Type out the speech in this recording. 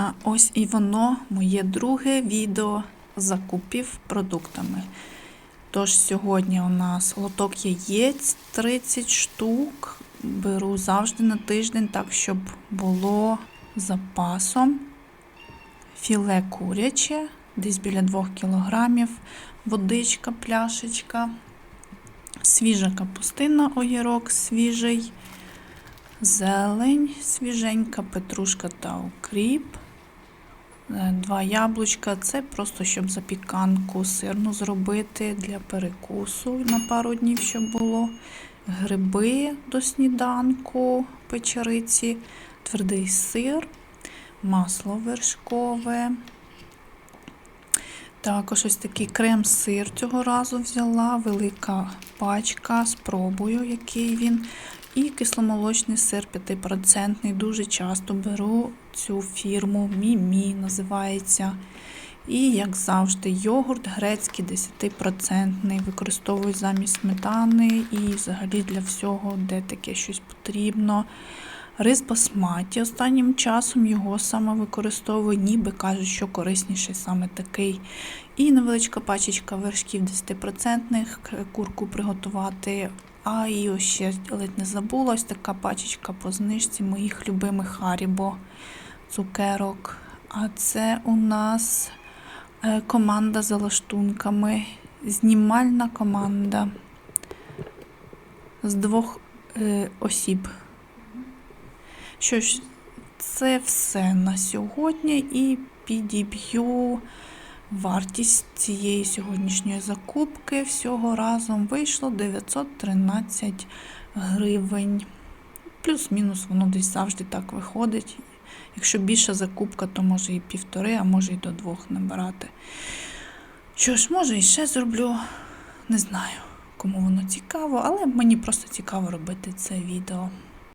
А ось і воно, моє друге відео закупів продуктами. Тож сьогодні у нас лоток яєць 30 штук. Беру завжди на тиждень, так, щоб було запасом. Філе куряче, десь біля 2 кілограмів, водичка, пляшечка, свіжа капустина, огірок свіжий, зелень свіженька, петрушка та укріп. Е, Два яблучка це просто щоб запіканку сирну зробити для перекусу на пару днів, щоб було. Гриби до сніданку, печериці, твердий сир, масло вершкове. Також ось такий крем-сир цього разу взяла, велика пачка, спробую, який він. І кисломолочний сир 5%. Дуже часто беру цю фірму Мімі називається. І, як завжди, йогурт грецький 10%. Використовую замість сметани і взагалі для всього, де таке щось потрібно. Рис басматі. Останнім часом його саме використовую, ніби кажуть, що корисніший саме такий. І невеличка пачечка вершків 10%, курку приготувати. А і ще ледь не забула, ось така пачечка по знижці моїх любимих Харібо цукерок. А це у нас е, команда за лаштунками, знімальна команда з двох е, осіб. Що ж, це все на сьогодні і підіб'ю вартість цієї сьогоднішньої закупки. Всього разом вийшло 913 гривень. Плюс-мінус воно десь завжди так виходить. Якщо більша закупка, то може і півтори, а може і до двох набирати. Що ж, може і ще зроблю. Не знаю, кому воно цікаво, але мені просто цікаво робити це відео.